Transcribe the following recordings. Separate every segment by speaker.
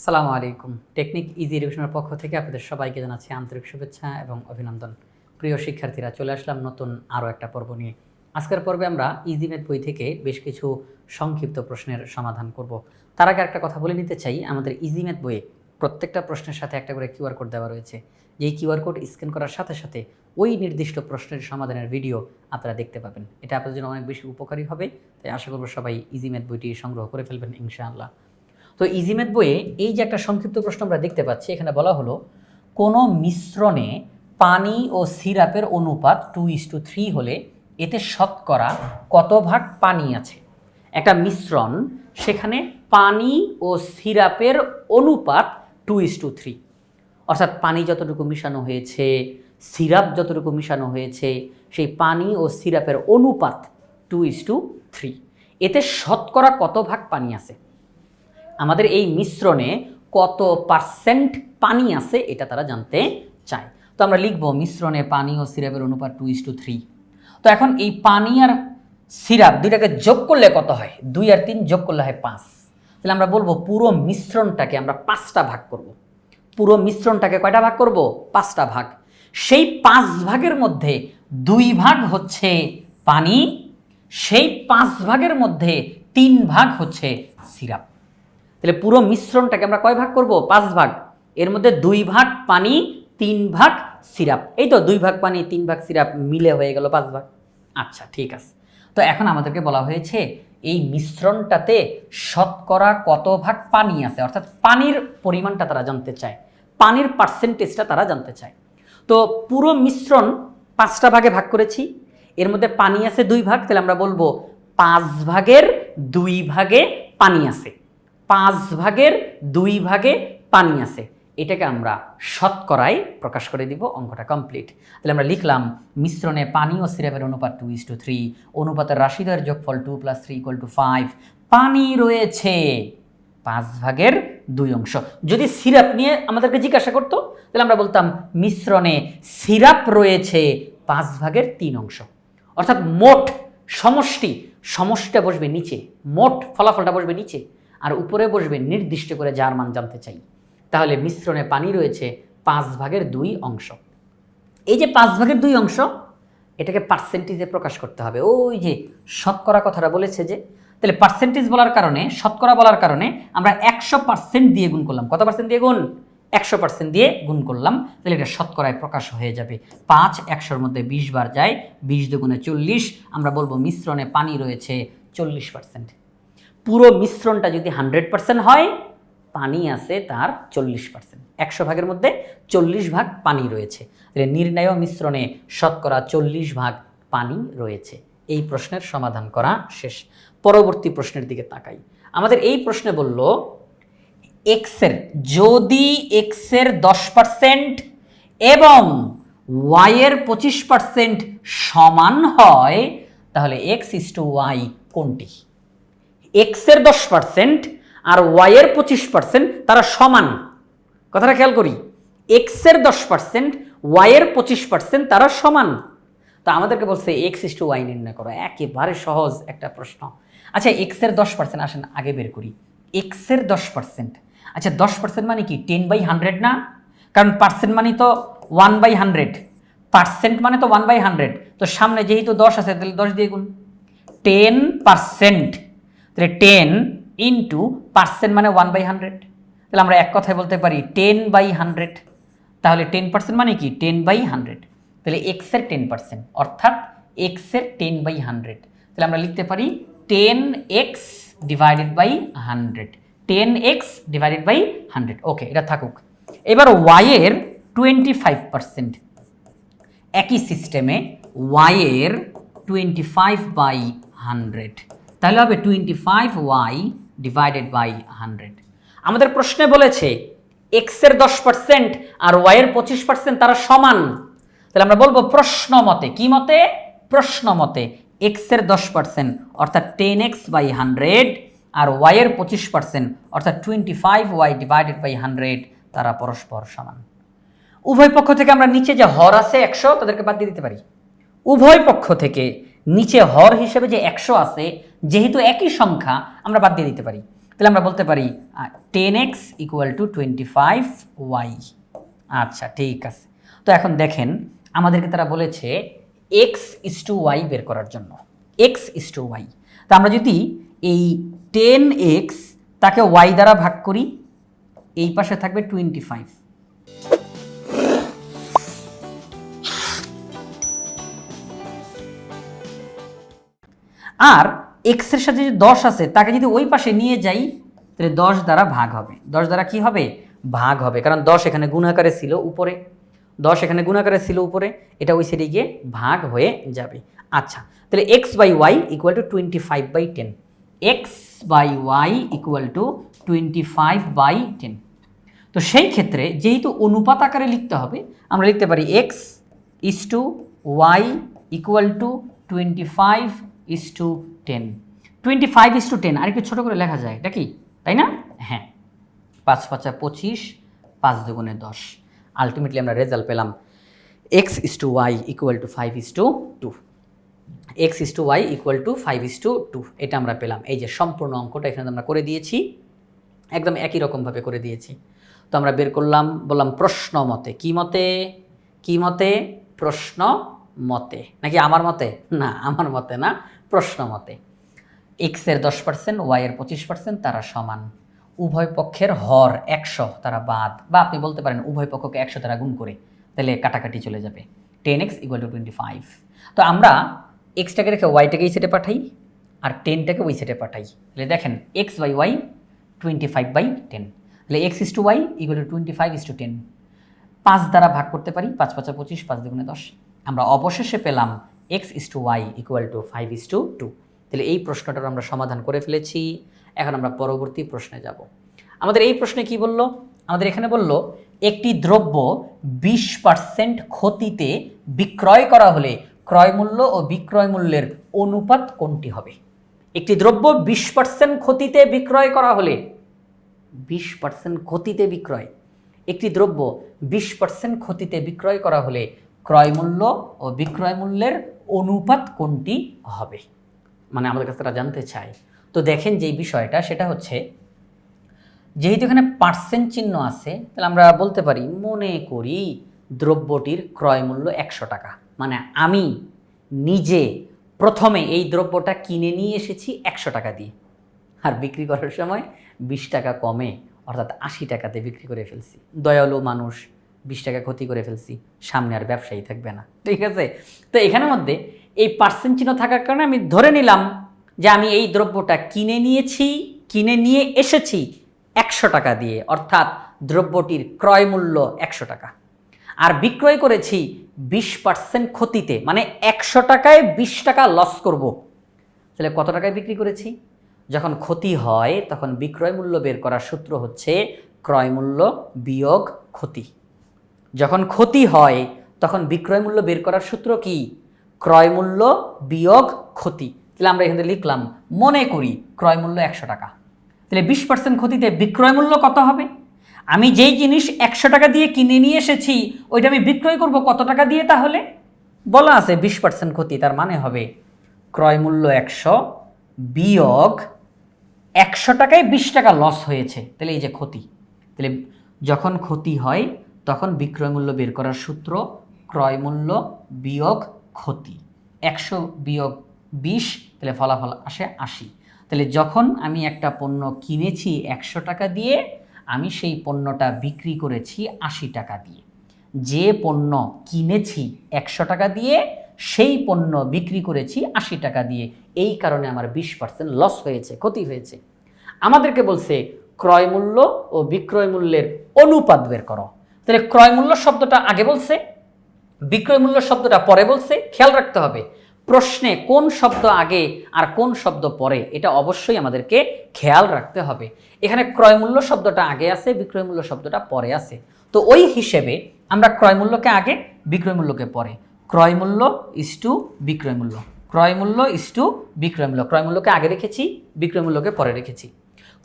Speaker 1: আসসালামু আলাইকুম। Technique easy এডুকেশনের পক্ষ থেকে আপনাদের সবাইকে জানাচ্ছি আন্তরিক শুভেচ্ছা এবং অভিনন্দন। প্রিয় শিক্ষার্থীরা, চলে আসলাম নতুন আরও একটা পর্ব নিয়ে। আজকের পর্বে আমরা ইজি ম্যাথ বই থেকে বেশ কিছু সংক্ষিপ্ত প্রশ্নের সমাধান করব। তার আগে একটা কথা বলে নিতে চাই, আমাদের ইজি ম্যাথ বইয়ে প্রত্যেকটা প্রশ্নের সাথে একটা করে কিউআর কোড দেওয়া রয়েছে। যেই কিউআর কোড স্ক্যান করার সাথে সাথে ওই নির্দিষ্ট প্রশ্নের সমাধানের ভিডিও আপনারা দেখতে পাবেন। এটা আপনাদের জন্য অনেক বেশি উপকারী হবে, তাই আশা করব সবাই ইজি ম্যাথ বইটি সংগ্রহ করে ফেলবেন ইনশাআল্লাহ। তো ইজিমেথ বইয়ে এই যে একটা সংক্ষিপ্ত প্রশ্ন আমরা দেখতে পাচ্ছি, এখানে বলা হলো, কোনো মিশ্রণে পানি ও সিরাপের অনুপাত টু ইস টু থ্রি হলে এতে শতকরা কত ভাগ পানি আছে? একটা মিশ্রণ, সেখানে পানি ও সিরাপের অনুপাত টু ইস টু থ্রি অর্থাৎ পানি যতটুকু মিশানো হয়েছে, সিরাপ যতটুকু মিশানো হয়েছে, সেই পানি ও সিরাপের অনুপাত টু ইস টু থ্রি এতে শতকরা কত ভাগ পানি আছে? আমাদের এই মিশ্রণে কত পার্সেন্ট পানি আছে এটা তারা জানতে চায়। তো আমরা লিখব মিশ্রণে পানি ও সিরাপের অনুপাত টু ইস টু থ্রি। তো এখন এই পানি আর সিরাপ দুইটাকে যোগ করলে কত হয়? দুই আর তিন যোগ করলে হয় পাঁচ। তাহলে আমরা বলব পুরো মিশ্রণটাকে আমরা পাঁচটা ভাগ করব। পুরো মিশ্রণটাকে কয়টা ভাগ করব? পাঁচটা ভাগ। সেই পাঁচ ভাগের মধ্যে দুই ভাগ হচ্ছে পানি, সেই পাঁচ ভাগের মধ্যে তিন ভাগ হচ্ছে সিরাপ। তাহলে পুরো মিশ্রণটাকে আমরা কয় ভাগ করব? পাঁচ ভাগ। এর মধ্যে দুই ভাগ পানি, তিন ভাগ সিরাপ। এই তো দুই ভাগ পানি, তিন ভাগ সিরাপ মিলে হয়ে গেল পাঁচ ভাগ। আচ্ছা ঠিক আছে। তো এখন আমাদেরকে বলা হয়েছে, এই মিশ্রণটাতে শতকরা কত ভাগ পানি আছে? অর্থাৎ পানির পরিমাণটা তারা জানতে চায়। পানির পার্সেন্টেজটা তারা জানতে চায়। তো পুরো মিশ্রণ পাঁচটা ভাগে ভাগ করেছি। এর মধ্যে পানি আছে দুই ভাগ, তাহলে আমরা বলব পাঁচ ভাগের দুই ভাগে পানি আছে। পাঁচ ভাগের দুই ভাগে পানি আছে। এটাকে আমরা শতকরায় প্রকাশ করে দিব, অঙ্কটা কমপ্লিট তাহলে আমরা লিখলাম, মিশ্রণে পানি ও সিরাপের অনুপাত টু ইস টু থ্রি অনুপাতের রাশিদার যোগফল two plus three equal to five পানি রয়েছে পাঁচ ভাগের দুই অংশ। যদি সিরাপ নিয়ে আমাদেরকে জিজ্ঞাসা করতো, তাহলে আমরা বলতাম, মিশ্রণে সিরাপ রয়েছে পাঁচ ভাগের তিন অংশ। অর্থাৎ মোট সমষ্টি, সমষ্টিটা বসবে নিচে, মোট ফলাফলটা বসবে নিচে। আর উপরে বসবে নির্দিষ্ট করে যার মান জানতে চাই। তাহলে মিশ্রণে পানি রয়েছে পাঁচ ভাগের দুই অংশ। এই যে পাঁচ ভাগের দুই অংশ, এটাকে পার্সেন্টেজে প্রকাশ করতে হবে। ওই যে শতকরা কথাটা বলেছে যে, তাহলে পার্সেন্টেজ বলার কারণে, শতকরা বলার কারণে আমরা একশো পার্সেন্ট দিয়ে গুণ করলাম। কত পার্সেন্ট দিয়ে গুণ? একশো পার্সেন্ট দিয়ে গুণ করলাম। তাহলে এটা শতকরায় প্রকাশ হয়ে যাবে। পাঁচ একশোর মধ্যে বিশ বার যায়, বিশ দুগুণে চল্লিশ, আমরা বলব মিশ্রণে পানি রয়েছে চল্লিশ পার্সেন্ট পুরো মিশ্রণটা যদি হান্ড্রেড পার্সেন্ট হয়, পানি আছে তার চল্লিশ পার্সেন্ট। একশো ভাগের মধ্যে চল্লিশ ভাগ পানি রয়েছে। তাহলে নির্ণয় মিশ্রণে শতকরা চল্লিশ ভাগ পানি রয়েছে। এই প্রশ্নের সমাধান করা শেষ। পরবর্তী প্রশ্নের দিকে তাকাই। আমাদের এই প্রশ্নে বলল এক্সের যদি এক্সের দশ পার্সেন্ট এবং ওয়াইয়ের পঁচিশ পার্সেন্ট সমান হয়, তাহলে এক্স ইস টু ওয়াই কোনটি? এক্সের দশ পার্সেন্ট আর ওয়াইয়ের পঁচিশ পার্সেন্ট তারা সমান। কথাটা খেয়াল করি। এক্সের দশ পার্সেন্ট ওয়াইয়ের পঁচিশ পার্সেন্ট তারা সমান। তা আমাদেরকে বলছে এক্স ইস টু ওয়াই নির্ণয় করো। একেবারে সহজ একটা প্রশ্ন। আচ্ছা এক্সের দশ পার্সেন্ট আসেন, আগে বের করি। এক্সের দশ পার্সেন্ট আচ্ছা দশ পার্সেন্ট মানে কি? টেন বাই হান্ড্রেড না? কারণ পার্সেন্ট মানে তো ওয়ান বাই হান্ড্রেড পার্সেন্ট মানে তো ওয়ান বাই হান্ড্রেড তো সামনে যেহেতু দশ আছে, তাহলে দশ দিয়ে গুণ। টেন পার্সেন্ট তাহলে টেন ইন্টু পার্সেন্ট মানে ওয়ান বাই হান্ড্রেড তাহলে আমরা এক কথায় বলতে পারি টেন বাই হান্ড্রেড তাহলে টেন পার্সেন্ট মানে কি? টেন বাই হান্ড্রেড তাহলে এক্সের টেন পার্সেন্ট অর্থাৎ এক্সের টেন বাই হান্ড্রেড তাহলে আমরা লিখতে পারি ten X divided by hundred ten X divided by hundred okay এটা থাকুক। এবার ওয়াইয়ের টোয়েন্টি ফাইভ পার্সেন্ট একই সিস্টেমে ওয়াইয়ের টোয়েন্টি ফাইভ বাই হান্ড্রেড তাহলে হবে twenty five Y divided by hundred আমাদের প্রশ্নে বলেছে এক্সের দশ পার্সেন্ট আর ওয়াইয়ের পঁচিশ পার্সেন্ট তারা সমান। তাহলে আমরা বলব প্রশ্ন মতে। কি মতে? প্রশ্ন মতে এক্সের দশ পার্সেন্ট অর্থাৎ টেন এক্স বাই হান্ড্রেড আর ওয়াইয়ের পঁচিশ পার্সেন্ট অর্থাৎ twenty five Y divided by hundred তারা পরস্পর সমান। উভয় পক্ষ থেকে আমরা নিচে যে হর আছে একশো, তাদেরকে বাদ দিয়ে দিতে পারি। উভয় পক্ষ থেকে নিচে হর হিসেবে যে একশো আছে, যেহেতু একই সংখ্যা, আমরা বাদ দিয়ে দিতে পারি। তাহলে আমরা বলতে পারি ten X equal to twenty five Y আচ্ছা ঠিক আছে। তো এখন দেখেন, আমাদেরকে তারা বলেছে এক্স ইস টু ওয়াই বের করার জন্য। এক্স ইস টু ওয়াই তা আমরা যদি এই টেন এক্স তাকে ওয়াই দ্বারা ভাগ করি, এই পাশে থাকবে টোয়েন্টি ফাইভ আর এক্সের সাথে যে দশ আছে, তাকে যদি ওই পাশে নিয়ে যাই, তাহলে দশ দ্বারা ভাগ হবে। দশ দ্বারা কি হবে? ভাগ হবে। কারণ দশ এখানে গুণাকারে ছিল উপরে। দশ এখানে গুণাকারে ছিল উপরে। এটা ওই সাইডে গিয়ে ভাগ হয়ে যাবে। আচ্ছা তাহলে X by Y equal to twenty five by ten X by Y equal to twenty five by ten তো সেই ক্ষেত্রে যেহেতু অনুপাত আকারে লিখতে হবে, আমরা লিখতে পারি X is to Y equal to twenty five is to ten twenty five is to ten আর একটু ছোটো করে লেখা যায়, এটা কি? তাই না? হ্যাঁ। পাঁচ পাঁচা পঁচিশ, পাঁচ দুগুণে দশ। আলটিমেটলি আমরা রেজাল্ট পেলাম X is to Y equal to five is to two X is to Y equal to five is to two এটা আমরা পেলাম। এই যে সম্পূর্ণ অঙ্কটা এখানে আমরা করে দিয়েছি। একদম একই রকমভাবে করে দিয়েছি। তো আমরা বের করলাম, বললাম প্রশ্ন মতে। কি মতে? কি মতে? প্রশ্ন মতে। নাকি আমার মতে? না, আমার মতে না। প্রশ্ন মতে এক্সের দশ পার্সেন্ট ওয়াইয়ের পঁচিশ পার্সেন্ট তারা সমান। উভয় পক্ষের হর একশো তারা বাদ। বা আপনি বলতে পারেন উভয় পক্ষকে একশো তারা গুণ করে, তাহলে কাটাকাটি চলে যাবে। Ten X equal to twenty five তো আমরা এক্সটাকে রেখে ওয়াইটাকে এই সেটে পাঠাই, আর টেনটাকে ওই সেটে পাঠাই। তাহলে দেখেন, X by Y twenty five by ten. তাহলে X is to Y equal to twenty five is to ten. পাঁচ দ্বারা ভাগ করতে পারি, পাঁচ পাঁচা পঁচিশ, পাঁচ দুগুণে দশ। আমরা অবশেষে পেলাম X is to Y equal to five is to two তাহলে এই প্রশ্নটার আমরা সমাধান করে ফেলেছি। এখন আমরা পরবর্তী প্রশ্নে যাব। আমাদের এই প্রশ্নে কি বলল? আমাদের এখানে বলল, একটি দ্রব্য বিশ পার্সেন্ট ক্ষতিতে বিক্রয় করা হলে ক্রয় মূল্য ও বিক্রয় মূল্যের অনুপাত কোনটি হবে? একটি দ্রব্য বিশ পার্সেন্ট ক্ষতিতে বিক্রয় করা হলে বিশ পার্সেন্ট ক্ষতিতে বিক্রয়। একটি দ্রব্য বিশ পার্সেন্ট ক্ষতিতে বিক্রয় করা হলে ক্রয় মূল্য ও বিক্রয় মূল্যের অনুপাত কোনটি হবে? মানে আমাদের কাছে তারা জানতে চায়। তো দেখেন যেই বিষয়টা, সেটা হচ্ছে যেহেতু এখানে পার্সেন্ট চিহ্ন আছে, তাহলে আমরা বলতে পারি, মনে করি দ্রব্যটির ক্রয় মূল্য একশো টাকা। মানে আমি নিজে প্রথমে এই দ্রব্যটা কিনে নিয়ে এসেছি একশো টাকা দিয়ে। আর বিক্রি করার সময় বিশ টাকা কমে, অর্থাৎ আশি টাকাতে বিক্রি করে ফেলছি। দয়ালু মানুষ বিশ টাকা ক্ষতি করে ফেলছি, সামনে আর ব্যবসায়ী থাকবে না। ঠিক আছে? তো এখানের মধ্যে এই পার্সেন্ট চিহ্ন থাকার কারণে আমি ধরে নিলাম যে আমি এই দ্রব্যটা কিনে নিয়েছি, কিনে নিয়ে এসেছি একশো টাকা দিয়ে, অর্থাৎ দ্রব্যটির ক্রয় মূল্য একশো টাকা। আর বিক্রয় করেছি বিশ পার্সেন্ট ক্ষতিতে মানে একশো টাকায় বিশ টাকা লস করব। তাহলে কত টাকায় বিক্রি করেছি? যখন ক্ষতি হয়, তখন বিক্রয় মূল্য বের করার সূত্র হচ্ছে ক্রয় মূল্য বিয়োগ ক্ষতি। যখন ক্ষতি হয়, তখন বিক্রয় মূল্য বের করার সূত্র কি? ক্রয় মূল্য বিয়োগ ক্ষতি। তাহলে আমরা এখানে লিখলাম, মনে করি ক্রয় মূল্য একশো টাকা। তাহলে বিশ পার্সেন্ট ক্ষতিতে বিক্রয় মূল্য কত হবে? আমি যেই জিনিস একশো টাকা দিয়ে কিনে নিয়ে এসেছি, ওইটা আমি বিক্রয় করব কত টাকা দিয়ে তাহলে? বলা আছে বিশ পার্সেন্ট ক্ষতি, তার মানে হবে ক্রয় মূল্য একশো বিয়োগ একশো টাকায় বিশ টাকা লস হয়েছে। তাহলে এই যে ক্ষতি, তাহলে যখন ক্ষতি হয় তখন বিক্রয় মূল্য বের করার সূত্র ক্রয় মূল্য বিয়োগ ক্ষতি। একশো বিয়োগ বিশ, তাহলে ফলাফল আসে আশি। তাহলে যখন আমি একটা পণ্য কিনেছি একশো টাকা দিয়ে, আমি সেই পণ্যটা বিক্রি করেছি আশি টাকা দিয়ে। যে পণ্য কিনেছি একশো টাকা দিয়ে, সেই পণ্য বিক্রি করেছি আশি টাকা দিয়ে। এই কারণে আমার বিশ পার্সেন্ট লস হয়েছে, ক্ষতি হয়েছে। আমাদেরকে বলছে, ক্রয় মূল্য ও বিক্রয় মূল্যের অনুপাত বের করো। তাহলে ক্রয় মূল্য শব্দটা আগে বলছে, বিক্রয় মূল্য শব্দটা পরে বলছে, খেয়াল রাখতে হবে। প্রশ্নে কোন শব্দ আগে আর কোন শব্দ পরে, এটা অবশ্যই আমাদেরকে খেয়াল রাখতে হবে। এখানে ক্রয় মূল্য শব্দটা আগে আছে, বিক্রয় মূল্য শব্দটা পরে আছে। তো ওই হিসেবে আমরা ক্রয় মূল্যকে আগে, বিক্রয় মূল্যকে পরে। ক্রয় মূল্য ইস টু বিক্রয় মূল্য। ক্রয় মূল্য ইস টু বিক্রয় মূল্য। ক্রয় মূল্যকে আগে রেখেছি, বিক্রয় মূল্যকে পরে রেখেছি।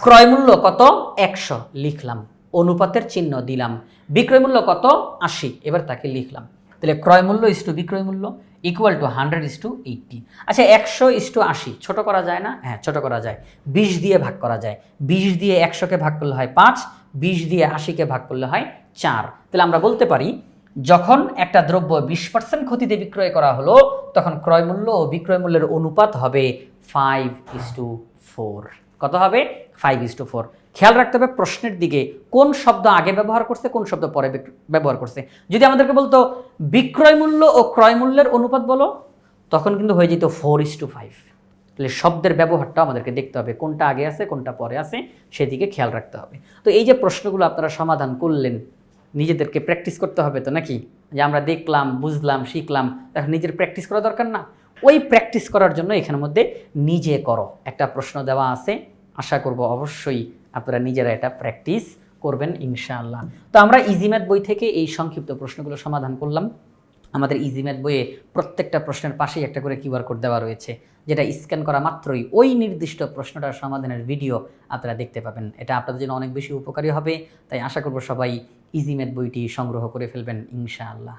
Speaker 1: ক্রয় মূল্য কত? একশো। লিখলাম। অনুপাতের চিহ্ন দিলাম। বিক্রয় মূল্য কত? আশি। এবার তাকে লিখলাম। তাহলে ক্রয় মূল্য ইস টু বিক্রয় মূল্য equal to hundred is to eighty আচ্ছা একশো ইস টু আশি। ছোটো করা যায় না? হ্যাঁ ছোটো করা যায়। বিশ দিয়ে ভাগ করা যায়। বিশ দিয়ে একশোকে ভাগ করলে হয় পাঁচ, বিশ দিয়ে আশিকে ভাগ করলে হয় চার। তাহলে আমরা বলতে পারি, যখন একটা দ্রব্য বিশ পার্সেন্ট ক্ষতিতে বিক্রয় করা হলো, তখন ক্রয় মূল্য ও বিক্রয় মূল্যের অনুপাত হবে ফাইভ ইস টু ফোর কত হবে? ফাইভ ইস টু ফোর খেয়াল রাখতে হবে প্রশ্নের দিকে কোন শব্দ আগে ব্যবহার করছে, কোন শব্দ পরে ব্যবহার করছে। যদি আমাদেরকে বলতো বিক্রয় মূল্য ও ক্রয় মূল্যের অনুপাত বলো, তখন কিন্তু হয়ে যেত ফোর ইস টু ফাইভ তাহলে শব্দের ব্যবহারটা আমাদেরকে দেখতে হবে, কোনটা আগে আছে, কোনটা পরে আছে, সেদিকে খেয়াল রাখতে হবে। তো এই যে প্রশ্নগুলো আপনারা সমাধান করলেন, নিজেদেরকে প্র্যাকটিস করতে হবে তো নাকি? যে আমরা দেখলাম, বুঝলাম, শিখলাম, এখন নিজের প্র্যাকটিস করা দরকার না। ওই প্র্যাকটিস করার জন্য এখানের মধ্যে নিজে করো। একটা প্রশ্ন দেওয়া আছে আশা করব অবশ্যই আপনারা নিজেরা এটা প্র্যাকটিস করবেন ইনশাআল্লাহ। তো আমরা ইজিম্যাথ বই থেকে এই সংক্ষিপ্ত প্রশ্নগুলো সমাধান করলাম। আমাদের ইজিম্যাথ বইয়ে প্রত্যেকটা প্রশ্নের পাশেই একটা করে কিউআর কোড দেওয়া রয়েছে, যেটা স্ক্যান করা মাত্রই ওই নির্দিষ্ট প্রশ্নটার সমাধানের ভিডিও আপনারা দেখতে পাবেন। এটা আপনাদের জন্য অনেক বেশি উপকারী হবে, তাই আশা করব সবাই ইজিম্যাথ বইটি সংগ্রহ করে ফেলবেন ইনশাআল্লাহ।